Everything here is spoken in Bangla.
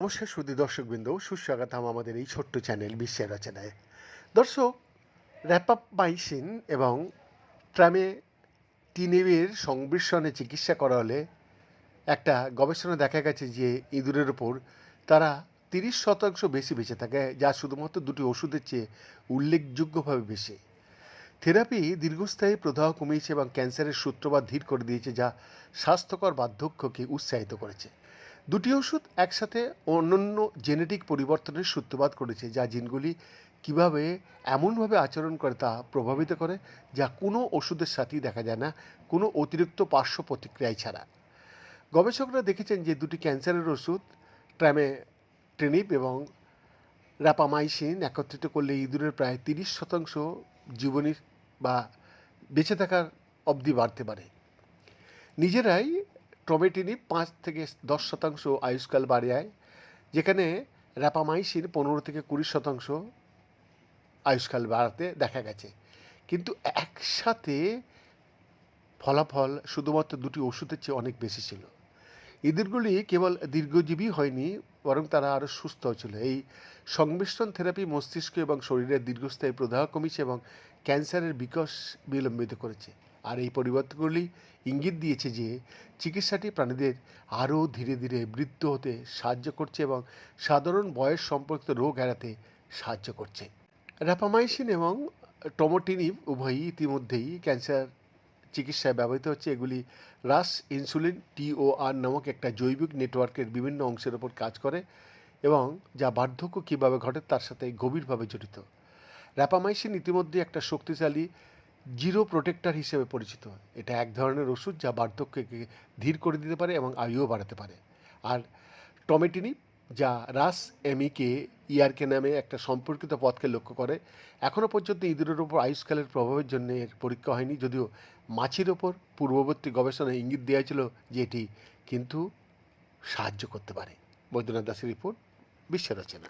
নমস্কার সুদী দর্শকবৃন্দ, সুস্বাগতম আমাদের এই ছোট্ট চ্যানেল বিশ্বের রচনায়। দর্শক র্যাপাপ মাইসিন এবং ট্রামে টিনেবের সংমিশ্রণে চিকিৎসা করা হলে একটা গবেষণা দেখা গেছে যে ইঁদুরের ওপর তারা তিরিশ শতাংশ বেশি বেঁচে থাকে, যা শুধুমাত্র দুটি ওষুধের চেয়ে উল্লেখযোগ্যভাবে বেশি। থেরাপি দীর্ঘস্থায়ী প্রদাহ কমিয়েছে এবং ক্যান্সারের সূত্রপাত ধীর করে দিয়েছে, যা স্বাস্থ্যকর বার্ধক্যকে উৎসাহিত করেছে। দুটি ওষুধ একসাথে অন্যান্য জেনেটিক পরিবর্তনের সূত্রপাত করেছে, যা জিনগুলি কীভাবে এমনভাবে আচরণ করে তা প্রভাবিত করে, যা কোনো ওষুধের সাথেই দেখা যায় না, কোনো অতিরিক্ত পার্শ্ব প্রতিক্রিয়ায় ছাড়া। গবেষকরা দেখেছেন যে দুটি ক্যান্সারের ওষুধ ট্র্যামে ট্রেনিপ এবং র্যাপামাইসিন একত্রিত করলে ইঁদুরের প্রায় তিরিশ শতাংশ জীবনী বা বেঁচে থাকার অবধি বাড়তে পারে। নিজেরাই টমেটিনি পাঁচ থেকে দশ শতাংশ আয়ুষ্কাল বাড়ায় যেখানে র্যাপামাইসিন পনেরো থেকে কুড়ি শতাংশ আয়ুষ্কাল বাড়াতে দেখা গেছে। কিন্তু একসাথে ফলাফল শুধুমাত্র দুটি ওষুধের চেয়ে অনেক বেশি ছিল। ইঁদুরগুলি কেবল দীর্ঘজীবী হয়নি, বরং তারা আরও সুস্থ ছিল। এই সংমিশ্রণ থেরাপি মস্তিষ্ক এবং শরীরের দীর্ঘস্থায়ী প্রদাহ কমিয়েছে এবং ক্যান্সারের বিকাশ বিলম্বিত করেছে। আর এই পরিবর্তনগুলি ইঙ্গিত দিয়েছে যে, চিকিৎসাটি প্রাণীদের আরও ধীরে ধীরে বৃদ্ধ হতে সাহায্য করছে এবং সাধারণ বয়স সম্পর্কিত রোগ এড়াতে সাহায্য করছে। র্যাপামাইসিন এবং টমোটিনিভ উভয়ই ইতিমধ্যেই ক্যান্সার চিকিৎসায় ব্যবহৃত হচ্ছে এগুলি রাস ইনসুলিন টিওআর নামক একটা জৈবিক নেটওয়ার্কের বিভিন্ন অংশের ওপর কাজ করে এবং যা বার্ধক্য কীভাবে ঘটে তার সাথে গভীরভাবে জড়িত। র্যাপামাইসিন ইতিমধ্যে একটা শক্তিশালী জিরো প্রোটেক্টর হিসেবে পরিচিত। এটা এক ধরনের ওষুধ যা বার্ধক্যকে ধীর করে দিতে পারে এবং আয়ুও বাড়াতে পারে। আর টমেটিনি যা রাস এমিকে ইয়ারকে নামে একটা সম্পর্কিত পথকে লক্ষ্য করে। এখনও পর্যন্ত ইঁদুরের ওপর আয়ুষ্কালের প্রভাবের জন্য এর পরীক্ষা হয়নি, যদিও মাছির ওপর পূর্ববর্তী গবেষণায় ইঙ্গিত দেওয়া ছিল যে এটি কিন্তু সাহায্য করতে পারে। বৈদ্যনাথ দাসের রিপোর্ট বিশ্ব রচনা